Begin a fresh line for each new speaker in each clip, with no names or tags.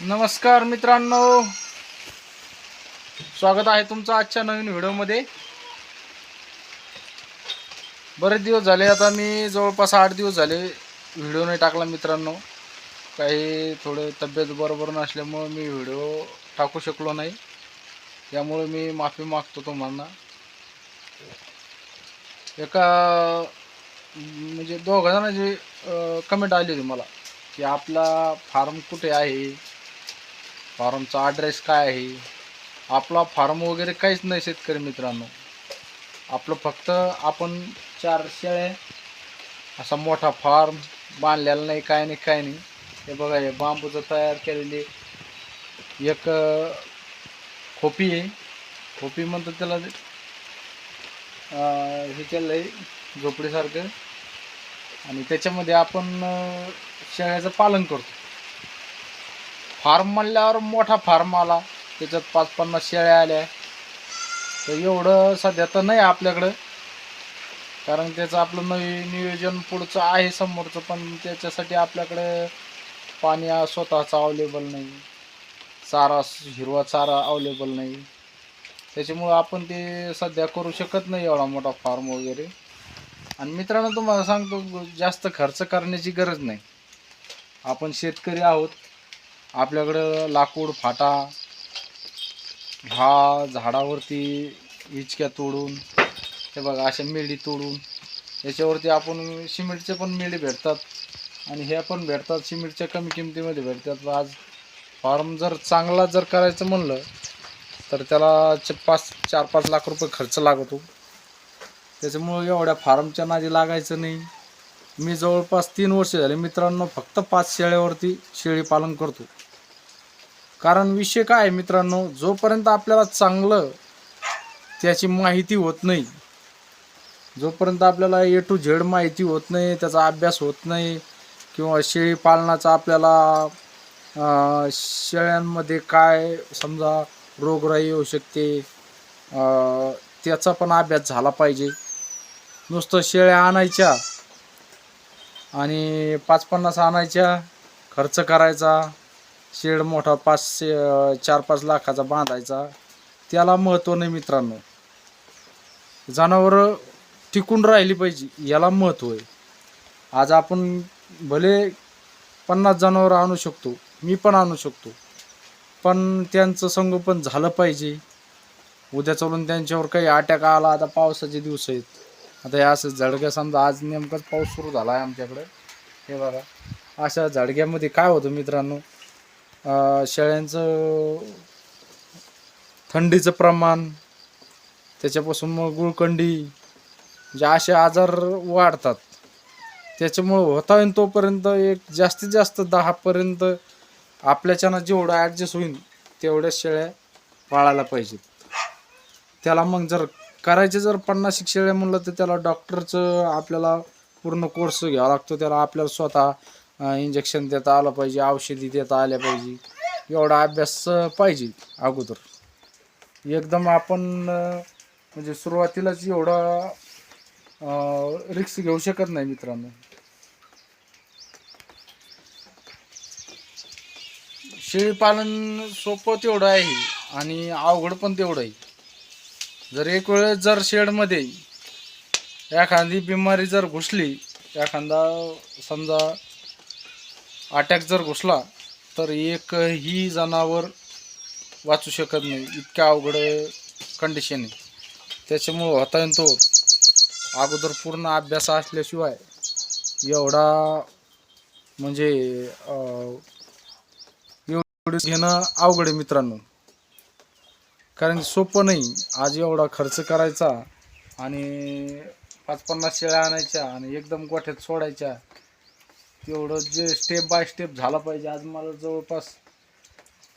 नमस्कार मित्रांनो. स्वागत आहे तुमचं आजच्या नवीन व्हिडिओमध्ये. बरेच दिवस झाले आता मी जवळपास आठ दिवस झाले व्हिडिओ नाही टाकला मित्रांनो. काही थोडं तब्येत बरोबर नसल्यामुळं मी व्हिडिओ टाकू शकलो नाही. त्यामुळे मी माफी मागतो तुम्हाला. एका म्हणजे दोघा जणांची कमेंट आली होती मला की आपला फार्म कुठे आहे? फार्मचा ॲड्रेस काय आहे? आपला फार्म वगैरे काहीच नाही शेतकरी मित्रांनो. आपलं फक्त आपण चार शेळे असा मोठा फार्म बांधलेला नाही काय नाही काय नाही. हे बघा हे बांबूचं तयार केलेली एक खोपी आहे. खोपी म्हणतात त्याला हे केलं आहे झोपडीसारखं. आणि त्याच्यामध्ये आपण शेळ्याचं पालन करतो. फार्म म्हणल्यावर मोठा फार्म आला. त्याच्यात पाच पन्नास शेळ्या आल्या. तर एवढं सध्या तर नाही आपल्याकडं. कारण त्याचं आपलं नवी नियोजन पुढचं आहे समोरचं पण त्याच्यासाठी आपल्याकडे पाणी स्वतःचं अवेलेबल नाही. चारा हिरवा चारा अवेलेबल नाही. त्याच्यामुळं आपण ते सध्या करू शकत नाही एवढा मोठा फार्म वगैरे. आणि मित्रांनो तुम्हाला सांगतो जास्त खर्च करण्याची गरज नाही. आपण शेतकरी आहोत. आपल्याकडं लाकूड फाटा हा झाडावरती हिचक्या तोडून हे बघा अशा मेढी तोडून याच्यावरती आपण सिमेंटचे पण मेढे भेटतात आणि ह्या पण भेटतात सिमेंटच्या कमी किमतीमध्ये भेटतात. आज फार्म जर चांगला जर करायचं म्हणलं तर त्याला च- पाच चार पाच लाख रुपये खर्च लागतो. त्याच्यामुळं एवढ्या फार्मच्या नादी लागायचं नाही. मी जवळपास तीन वर्ष झाले मित्रांनो फक्त पाच शेळ्यावरती शेळी पालन करतो. कारण विषय काय आहे मित्रांनो जोपर्यंत आपल्याला चांगलं त्याची माहिती होत नाही जोपर्यंत आपल्याला ए टू झेड माहिती होत नाही त्याचा अभ्यास होत नाही किंवा शेळी पालनाचा आपल्याला शेळ्यांमध्ये काय समजा रोगराई येऊ शकते त्याचा पण अभ्यास झाला पाहिजे. नुसतं शेळ्या आणायच्या आणि पाच पन्नास आणायच्या खर्च करायचा शेड मोठा पाचशे चार पाच लाखाचा बांधायचा. त्याला महत्त्व नाही मित्रांनो. जनावरं टिकून राहिली पाहिजे याला महत्त्व आहे. आज आपण भले पन्नास जनावरं आणू शकतो मी पण आणू शकतो. पण त्यांचं संगोपन झालं पाहिजे. उद्या चालून त्यांच्यावर काही अटॅक आला आता पावसाचे दिवस आहेत. आता हे असं झडग्या समजा आज नेमकाच पाऊस सुरू झाला आहे आमच्याकडे. हे बघा अशा झडग्यामध्ये काय होतं मित्रांनो? शेळ्यांचं थंडीचं प्रमाण त्याच्यापासून मग गुळकंडी जे असे आजार वाढतात. त्याच्यामुळं होता येईल तोपर्यंत एक जास्तीत जास्त दहापर्यंत आपल्याच्यानं जेवढं ॲडजस्ट होईल तेवढ्या शेळ्या पाळायला पाहिजेत. त्याला मग जर करायचे जर पन्नास शेळ्या म्हणलं तर त्याला डॉक्टरचं आपल्याला पूर्ण कोर्स घ्यावा लागतो. त्याला आपल्याला स्वतः इंजेक्शन देता आलं पाहिजे औषधी देता आल्या पाहिजे. एवढा अभ्यास पाहिजे अगोदर. एकदम आपण म्हणजे सुरुवातीलाच एवढा रिक्स घेऊ शकत नाही मित्रांनो. शेळीपालन सोपं तेवढं आहे आणि अवघड पण तेवढं आहे. जर एक वेळेस जर शेडमध्ये एखादी बिमारी जर घुसली एखादा समजा अटॅक जर घुसला तर एकही जनावर वाचू शकत नाही. इतक्या अवघड कंडिशन आहे. त्याच्यामुळं होता येईल तो अगोदर पूर्ण अभ्यास असल्याशिवाय एवढा म्हणजे एवढं घेणं अवघड आहे मित्रांनो. कारण सोपं नाही. आज एवढा खर्च करायचा आणि पाच पन्नास शेळ्या आणायच्या आणि एकदम गोठ्यात सोडायच्या. तेवढं जे स्टेप बाय स्टेप झाला पाहिजे. आज मला जवळपास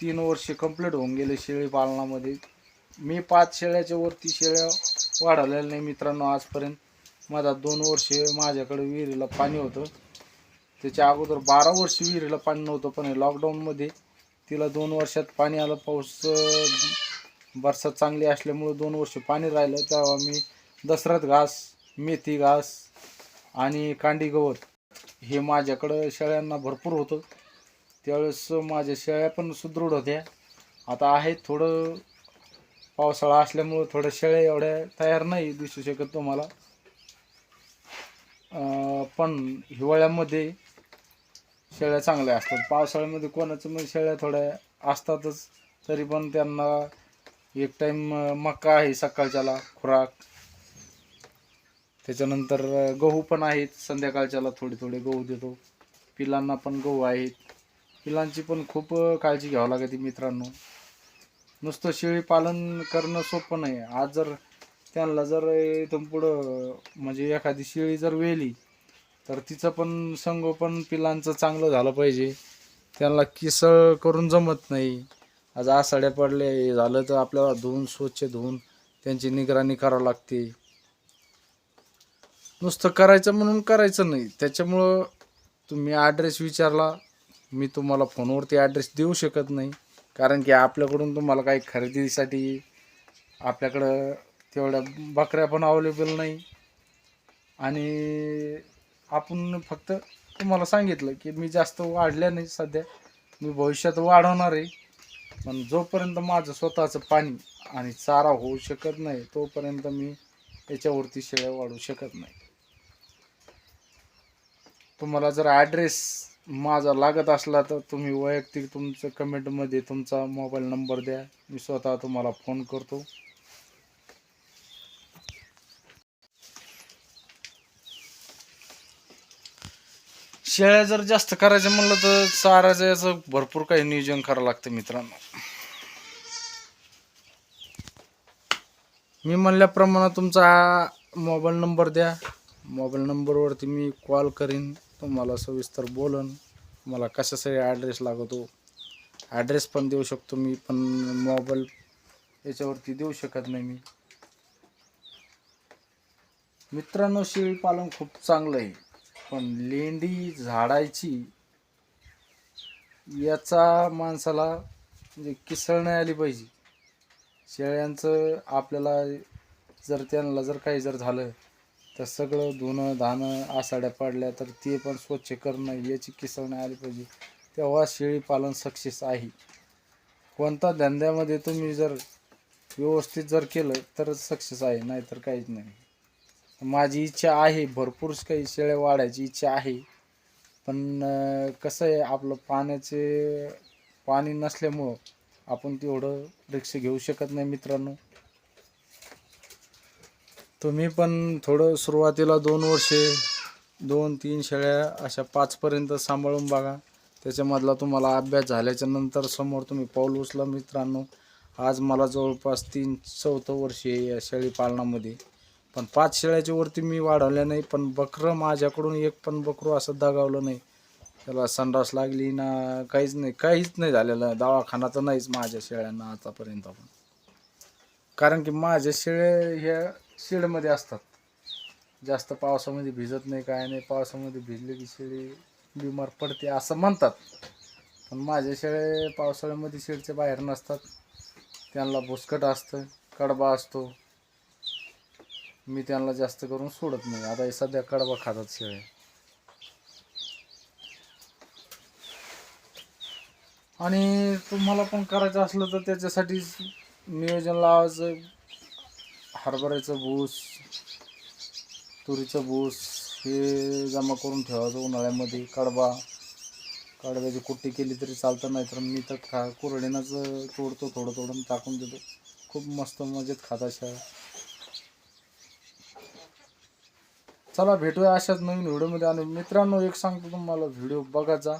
तीन वर्षे कंप्लीट होऊन गेले शेळी पालनामध्ये. मी पाच शेळ्याच्या वरती शेळ्या वाढवलेल्या नाही मित्रांनो आजपर्यंत. माझा दोन वर्षे माझ्याकडे विहिरीला पाणी होतं. त्याच्या अगोदर बारा वर्ष विहिरीला पाणी नव्हतं पण हे लॉकडाऊनमध्ये तिला दोन वर्षात पाणी आलं. पाऊस बरसात चांगली असल्यामुळं दोन वर्ष पाणी राहिलं. तेव्हा मी दसरथ घास मेथी घास आणि कांडी गवत हे माझ्याकडं शेळ्यांना भरपूर होतं. त्यावेळेस माझ्या शेळ्या पण सुदृढ होत्या. आता आहेत थोडं पावसाळा असल्यामुळं थोडं शेळ्या एवढ्या तयार नाही दिसू शकत तुम्हाला. अं, पण हिवाळ्यामध्ये शेळ्या चांगल्या असतात. पावसाळ्यामध्ये कोणाचं मग शेळ्या थोड्या असतातच तरी पण त्यांना एक टाईम मका आहे सकाळच्याला खुराक. त्याच्यानंतर गहू पण आहेत. संध्याकाळच्याला थोडे थोडे गहू देतो. पिलांना पण गहू आहेत. पिलांची पण खूप काळजी घ्यावं लागते मित्रांनो. नुसतं शेळी पालन करणं सोपं नाही. आज जर त्यांना जर इथून पुढं म्हणजे एखादी शेळी जर वेली तर तिचं पण संगोपन पिलांचं चांगलं झालं पाहिजे. त्यांना किसळ करून जमत नाही. आज आसाड्या पडल्या हे झालं तर आपल्याला धुवून स्वच्छ धुवून त्यांची निगराणी करावं लागते. नुसतं करायचं म्हणून करायचं नाही. त्याच्यामुळं तुम्ही ॲड्रेस विचारला. मी तुम्हाला फोनवरती ॲड्रेस देऊ शकत नाही. कारण की आपल्याकडून तुम्हाला काही खरेदीसाठी आपल्याकडं तेवढ्या बकऱ्या पण अवेलेबल नाही. आणि आपण फक्त तुम्हाला सांगितलं की मी जास्त वाढल्या नाही सध्या. मी भविष्यात वाढवणार आहे. पण जोपर्यंत माझं स्वतःचं पाणी आणि चारा होऊ शकत नाही तोपर्यंत मी याच्यावरती शेळ्या वाढू शकत नाही. तुम्हाला जर ॲड्रेस माझा लागत असला तर तुम्ही वैयक्तिक तुमचं कमेंटमध्ये तुमचा मोबाईल नंबर द्या. मी स्वतः तुम्हाला फोन करतो. शेळ्या जर जास्त करायचं म्हणलं तर चाराचं याचं भरपूर काही नियोजन करावं लागतं मित्रांनो. मी म्हणल्याप्रमाणे तुमचा मोबाईल नंबर द्या. मोबाईल नंबरवरती मी कॉल करीन. तुम्हाला सविस्तर बोलन मला कशासाठी ॲड्रेस लागतो ॲड्रेस पण देऊ शकतो मी पण मोबाईल याच्यावरती देऊ शकत नाही मी. मित्रांनो शेळी पालन खूप चांगलं आहे पण लेंडी झाडायची याचा माणसाला म्हणजे किसळ नाही आली पाहिजे. शेळ्यांचं आपल्याला जर त्यांना जर काही जर झालं तर सगळं धुणं धाणं आसाड्या पडल्या तर ते पण स्वच्छ करणं याची किसवण आली पाहिजे. तेव्हा शेळीपालन सक्सेस आहे. कोणता धंद्यामध्ये तुम्ही जर व्यवस्थित जर केलं तरच सक्सेस आहे नाहीतर काहीच नाही. माझी इच्छा आहे भरपूर काही शेळ्या वाढायची इच्छा आहे. पण कसं आहे आपलं पाण्याचे पाणी नसल्यामुळं आपण तेवढं रिक्ष घेऊ शकत नाही मित्रांनो. तुम्ही पण थोडं सुरुवातीला दोन वर्षे दोन तीन शेळ्या अशा पाचपर्यंत सांभाळून बघा. त्याच्यामधला तुम्हाला अभ्यास झाल्याच्यानंतर समोर तुम्ही पाऊल उचला मित्रांनो. आज मला जवळपास तीन चौथं वर्ष आहे या शेळी पालनामध्ये. पण पाच शेळ्याच्या वरती मी वाढवल्या नाही पण बकरं माझ्याकडून एक पण बकरू असं दगावलं नाही. त्याला संडास लागली ना काहीच नाही काहीच नाही झालेलं. दवाखाना तर नाहीच माझ्या शेळ्यांना आतापर्यंत पण कारण की माझ्या शेळ्या ह्या शेडमध्ये असतात. जास्त पावसामध्ये भिजत नाही काय नाही. पावसामध्ये भिजले की शेळी बिमार पडते असं म्हणतात. पण माझ्या शेळे पावसाळ्यामध्ये शेडच्या बाहेर नसतात. त्यांना भुसकट असतं कडबा असतो. मी त्यांना जास्त करून सोडत नाही. आता हे सध्या कडबा खातात शेळ्या आणि तुम्हाला पण करायचं असलं तर त्याच्यासाठी नियोजन लावायचं. हरभऱ्याचं भूस तुरीचं भूस हे जमा करून ठेवायचं उन्हाळ्यामध्ये. कडबा कडब्याची कुट्टी केली तरी चालतं नाही तर मी तर खा कुरडीनंच तोडतो थोडं थोडं टाकून देतो. खूप मस्त मजेत खात अशा. चला भेटूया अशाच नवीन व्हिडिओमध्ये. आणि मित्रांनो एक सांगतो तुम्हाला व्हिडिओ बघायचा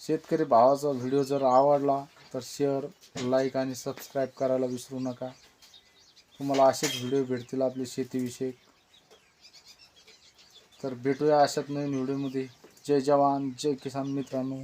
शेतकरी भावाचा व्हिडिओ जर आवडला तर शेअर लाईक आणि सबस्क्राईब करायला विसरू नका. तुम्हाला असेच व्हिडिओ भेटतील आपले शेतीविषयक. तर भेटूया अशाच नवीन व्हिडिओमध्ये. जय जवान जय किसान मित्रांनो.